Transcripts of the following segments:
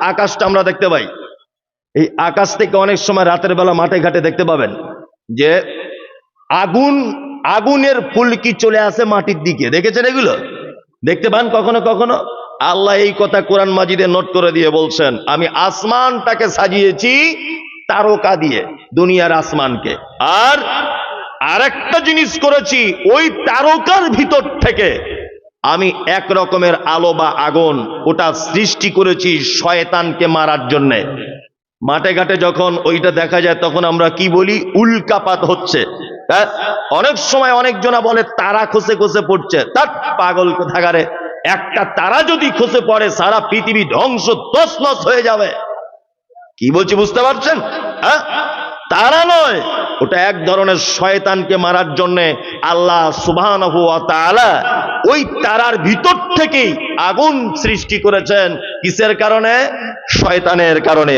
আকাশটা আমরা দেখতে পাই। এই আকাশ থেকে অনেক সময় রাতের বেলা মাঠে ঘাটে দেখতে পাবেন যে আগুন, আগুনের ফুলকি চলে আসে মাটির দিকে। দেখেছেন এগুলো? দেখতে পান কখনো কখনো? আল্লাহ এই কথা কোরআন মাজিদে নোট করে দিয়ে বলছেন, আমি আসমানটাকে সাজিয়েছি তারকা দিয়ে, দুনিয়ার আসমানকে। আর আরেকটা জিনিস করেছি, ওই তারকার ভিতর থেকে আমি এক রকমের আলো বা আগুন ওটা সৃষ্টি করেছি শয়তানকে মারার জন্যে। মাঠে ঘাটে যখন ওইটা দেখা যায়, তখন আমরা কি বলি? উল্কাপাত হচ্ছে। হ্যাঁ? অনেক সময় অনেকজনা বলে, তারা খসে খসে পড়ছে। তার পাগল কোথাকারে? একটা তারা যদি খসে পড়ে, সারা পৃথিবী ধ্বংস তসনস হয়ে যাবে। কি বলছি, বুঝতে পারছেন? হ্যাঁ? তারা নয়, ওটা এক ধরনের শয়তানকে মারার জন্যে আল্লাহ সুবহান ওই তারার ভিতর থেকেই আগুন সৃষ্টি করেছেন। কিসের কারণে? শয়তানের কারণে।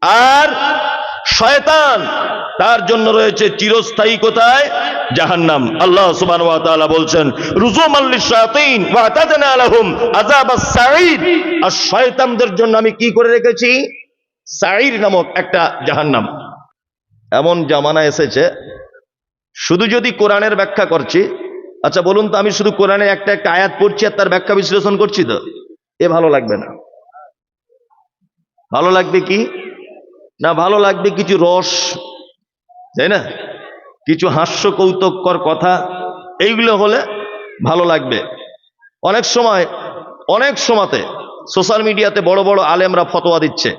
আর শয়তান তার জন্য রয়েছে চিরস্থায়ী কোথায়? জাহান্নাম। আল্লাহ তাআলা বলছেন, রুজুমান লিশায়াতিন ওয়া আতাদনা লাহুম আযাবাস সাঈদ। আর শয়তানদের জন্য আমি কি করে রেখেছি? সাইর নামক একটা জাহান্নাম। এমন জামানা এসেছে শুধু যদি কোরআনের ব্যাখ্যা করছি আচ্ছা বলুন তো আমি শুধু কোরআনের একটা একটা আয়াত পড়ছি আর তার ব্যাখ্যা বিশ্লেষণ করছি তো? এ ভালো লাগবে না। ভালো লাগবে কি? না, ভালো লাগবে কিছু রস, তাই না? কিছু হাস্য কৌতুককর কথা, এইগুলো হলে ভালো লাগবে। অনেক সময়, অনেক সময়তে সোশ্যাল মিডিয়াতে বড় বড় আলেমরা ফতোয়া দিচ্ছে।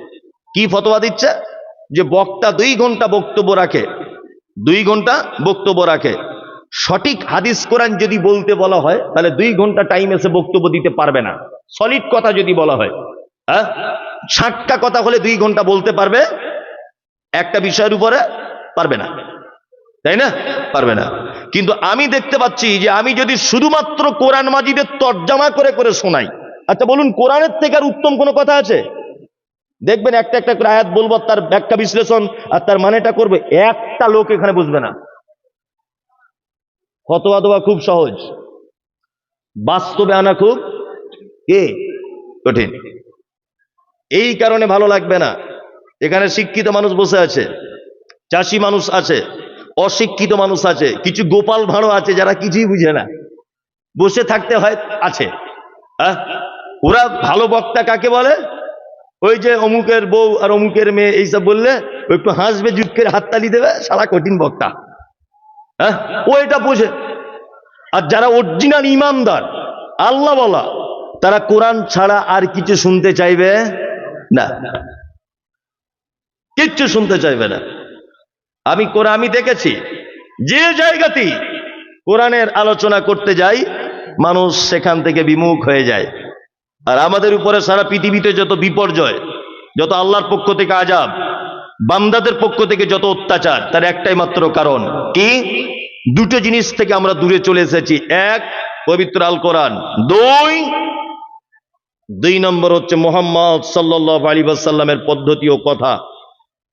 কি ফতোয়া দিচ্ছে? যে বক্তা দুই ঘণ্টা বক্তব্য রাখে দুই ঘণ্টা বক্তব্য রাখে। সঠিক হাদিস কোরআন যদি বলতে বলা হয়, তাহলে দুই ঘণ্টা টাইম এসে বক্তব্য দিতে পারবে না। সলিড কথা যদি বলা হয় হ্যাঁ? ষাটটা কথা হলে দুই ঘণ্টা বলতে পারবে, একটা বিষয়ের উপরে পারবে না। তাই না? পারবে না। কিন্তু আমি দেখতে পাচ্ছি যে আমি যদি শুধুমাত্র কোরআন মাজিদের তর্জমা করে করে শোনাই আচ্ছা বলুন, কোরআনের থেকে আর উত্তম কোনো কথা আছে? দেখবেন একটা একটা করে আয়াত বলব, তার ব্যাখ্যা বিশ্লেষণ আর তার মানেটা করবে, একটা লোক এখানে বুঝবে না। ফতোয়া দেওয়া খুব সহজ। বাস্তবে আনা খুব কে? কঠিন। এই কারণে ভালো লাগবে না। এখানে শিক্ষিত মানুষ বসে আছে, চাষি মানুষ আছে, অশিক্ষিত মানুষ আছে, কিছু গোপাল ভাঁড়ো আছে যারা কিছুই বুঝে না। বসে থাকতে হয়, আছে? ওরা ভালো বক্তা কাকে বলে? ওই যে অমুকের বউ আর অমুকের মেয়ে এইসব বললে একটু হাসবে জুট করে হাততালি দেবে, সারা কঠিন বক্তা। হ্যাঁ? ও এটা বোঝে। আর যারা অরিজিনাল ইমানদার, আল্লাহ বলা, তারা কোরআন ছাড়া আর কিছু শুনতে চাইবে না। কিচ্ছু শুনতে চাইবে না। আমি কোরআন আমি দেখেছি, যে জায়গাতেই কোরআনের আলোচনা করতে যাই, মানুষ সেখান থেকে বিমুখ হয়ে যায়। আর আমাদের উপরে সারা পৃথিবীতে যত বিপর্যয়, যত আল্লাহর পক্ষ থেকে আজাব বান্দাদের পক্ষ থেকে যত অত্যাচার, তার একটাই মাত্র কারণ। কি? দুটো জিনিস থেকে আমরা দূরে চলে এসেছি। এক, পবিত্র আল কোরআন। দুই দুই নম্বর হচ্ছে মোহাম্মদ সাল্লাহ আলী সাল্লামের পদ্ধতি ও কথা।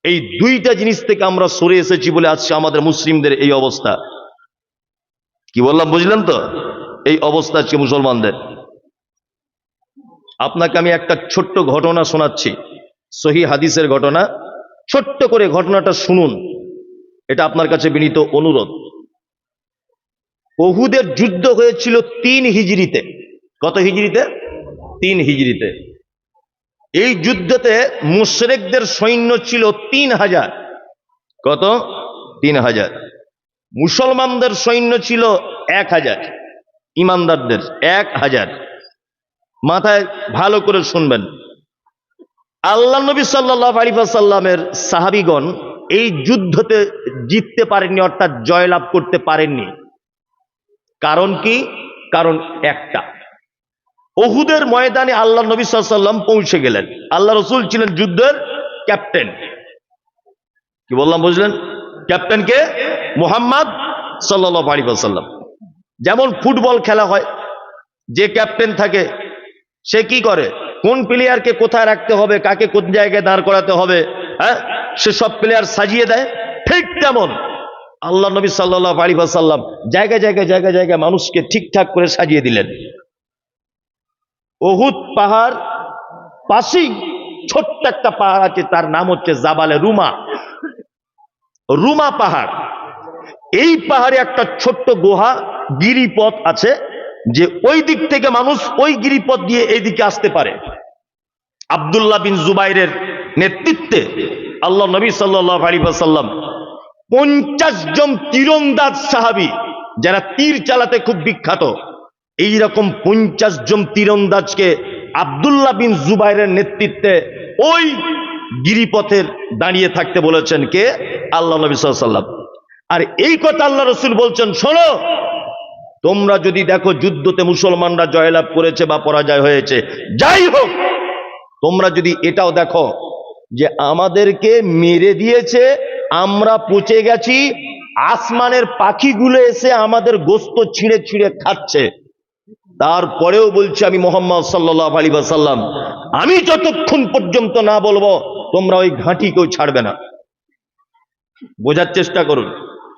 এই দুইটা জিনিস থেকে আমরা সরে এসেছি বলে আজকে আমাদের মুসলিমদের এই অবস্থা। কি বললাম, বুঝলেন তো? এই অবস্থা আজকে মুসলমানদের। আপনাকে আমি একটা ছোট্ট ঘটনা শোনাচ্ছি। সহি হাদিসের ঘটনা। ছোট্ট করে ঘটনাটা শুনুন। এটা আপনার কাছে বিনীত অনুরোধ। বহুদের যুদ্ধ হয়েছিল তিন হিজড়িতে। কত হিজড়িতে? তিন হিজড়িতে। এই যুদ্ধতে মুশরেকদের সৈন্য ছিল তিন হাজার। কত? তিন হাজার। মুসলমানদের সৈন্য ছিল এক হাজার। ইমানদারদের এক হাজার। মাথায় ভালো করে শুনবেন। আল্লাহ নবী সাল্লাহ আলিফাসাল্লামের সাহাবিগণ এই যুদ্ধতে জিততে পারেননি, অর্থাৎ জয়লাভ করতে পারেননি। কারণ কি? কারণ একটা। অহুদের ময়দানে আল্লাহ নবী সাল্লাম পৌঁছে গেলেন। আল্লাহ রসুল ছিলেন যুদ্ধের ক্যাপ্টেন। কি বললাম, বুঝলেন? ক্যাপ্টেন কে? মোহাম্মদ সাল্লাহ আলিফাসাল্লাম যেমন ফুটবল খেলা হয়, যে ক্যাপ্টেন থাকে সে কি করে? কোন প্লেয়ারকে কোথায় রাখতে হবে? কাকে কোন জায়গায় দাঁড় করাতে হবে? হ্যাঁ? সে সব প্লেয়ার সাজিয়ে দেয়। ঠিক তেমন। আল্লাহ নবী সাল্লাহ আলী জায়গায় জায়গায় জায়গায় জায়গায় মানুষকে ঠিকঠাক করে সাজিয়ে দিলেন। অহুদ পাহাড় পাশেই ছোট্ট একটা পাহাড় আছে, তার নাম হচ্ছে জাবালে রুমা। রুমা পাহাড়। এই পাহাড়ে একটা ছোট্ট গুহা, গিরিপথ আছে। যে ওই দিক থেকে মানুষ ওই গিরিপথ দিয়ে এইদিকে আসতে পারে। আব্দুল্লাহ বিন জুবাইরের নেতৃত্বে আল্লাহ নবী সাল্লাহ সাল্লাম পঞ্চাশ জন তীরন্দাজ সাহাবি, যারা তীর চালাতে খুব বিখ্যাত এই রকম পঞ্চাশ জন তীরন্দাজকে আব্দুল্লাহ বিন জুবাইরের নেতৃত্বে ওই গিরিপথের দাঁড়িয়ে থাকতে বলেছেন কে? আল্লাহ নবী সাল্লাম আর এই কথা আল্লাহ রসুল বলছেন, শোনো তোমরা যদি দেখো যুদ্ধতে মুসলমানরা জয়লাভ করেছে বা পরাজয় হয়েছে, যাই হোক, তোমরা যদি এটাও দেখো যে আমাদেরকে মেরে দিয়েছে, আমরা পচে গেছি, আসমানের পাখিগুলো এসে আমাদের গোস্ত ছিঁড়ে ছিঁড়ে খাচ্ছে। তারপরেও বলছি আমি মোহাম্মদ সাল্লাহ আলী সাল্লাম আমি যতক্ষণ পর্যন্ত না বলব, তোমরা ওই ঘাঁটি কেউ ছাড়বে না। বোঝার চেষ্টা করুন।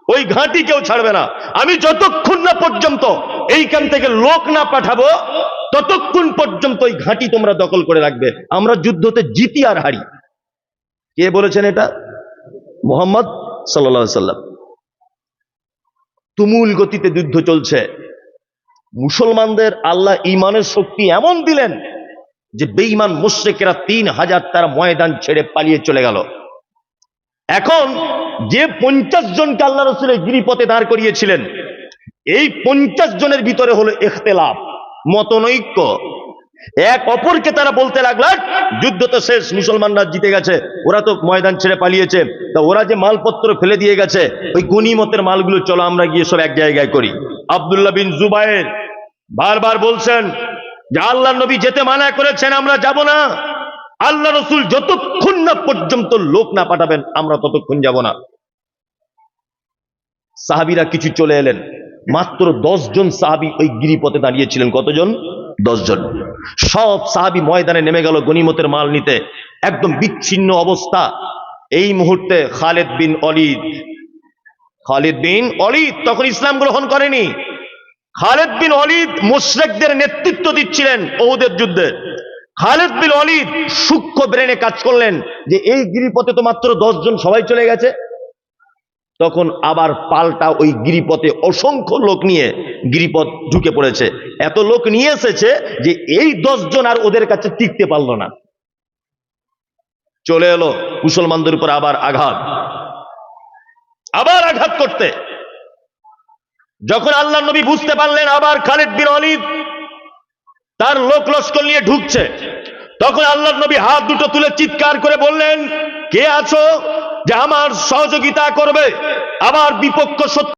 ওই ঘাঁটি কেউ ছাড়বে না। আমি যতক্ষণ না পর্যন্ত এইখান থেকে লোক না পাঠাবো, ততক্ষণ পর্যন্ত ওই ঘাঁটি তোমরা দখল করে রাখবে। আমরা যুদ্ধতে জিতি আর হারি। কে বলেছেন এটা? মোহাম্মদ সাল্লা সাল্লাম তুমুল গতিতে যুদ্ধ চলছে। মুসলমানদের আল্লাহ ইমানের শক্তি এমন দিলেন যে বেঈমান মুশ্রেকেরা তিন হাজার তার ময়দান ছেড়ে পালিয়ে চলে গেল। এখন যে পঞ্চাশ জনকে আল্লাহ রসুলের গিরিপথে দাঁড় করিয়েছিলেন, এই পঞ্চাশ জনের ভিতরে হলো এখতেলাফ মতনৈক্য। এক অপরকে তারা বলতে লাগল, যুদ্ধ তো শেষ, মুসলমানরা জিতে গেছে, ওরা তো ময়দান ছেড়ে পালিয়েছে, তা ওরা যে মালপত্র ফেলে দিয়ে গেছে, ওই গনিমতের মালগুলো চলো আমরা গিয়ে সব এক জায়গায় করি। আব্দুল্লাহ বিন জুবায়ের বারবার বলছেন, যে আল্লাহ নবী যেতে মানা করেছেন, আমরা যাব না। আল্লাহ রসুল যতক্ষণ না পর্যন্ত লোক না পাঠাবেন, আমরা ততক্ষণ যাব না। সাহাবিরা কিছু চলে এলেন। মাত্র জন সাহাবি ওই গিরিপথে দাঁড়িয়েছিলেন। কতজন? জন সব সাহাবি ময়দানে নেমে গেল গনিমতের মাল নিতে। একদম বিচ্ছিন্ন অবস্থা। এই মুহূর্তে খালেদ বিন অলিদ, খালিদ বিন অলিদ তখন ইসলাম গ্রহণ করেনি। খালেদ বিন অলিদ মুশরেকদের নেতৃত্ব দিচ্ছিলেন ওহুদের যুদ্ধে। খালেদ বিন অলিদ সূক্ষ্ম ব্রেনে কাজ করলেন যে এই গিরিপথে তো মাত্র দশ জন সবাই চলে গেছে। তখন আবার পাল্টা ওই গিরিপথে অসংখ্য লোক নিয়ে গিরিপথ ঢুকে পড়েছে। এত লোক নিয়ে এসেছে যে এই জন আর ওদের কাছে টিকতে পারল না। চলে এলো মুসলমানদের উপর আবার আঘাত। আবার আঘাত করতে। যখন আল্লাহ নবী বুঝতে পারলেন আবার খালিদ বিন অলিদ তার লোক লস্কর নিয়ে ঢুকছে। তখন আল্লাহ নবী হাত দুটো তুলে চিৎকার করে বললেন, কে আছো যে আমার সহযোগিতা করবে? আমার বিপক্ষ সত্য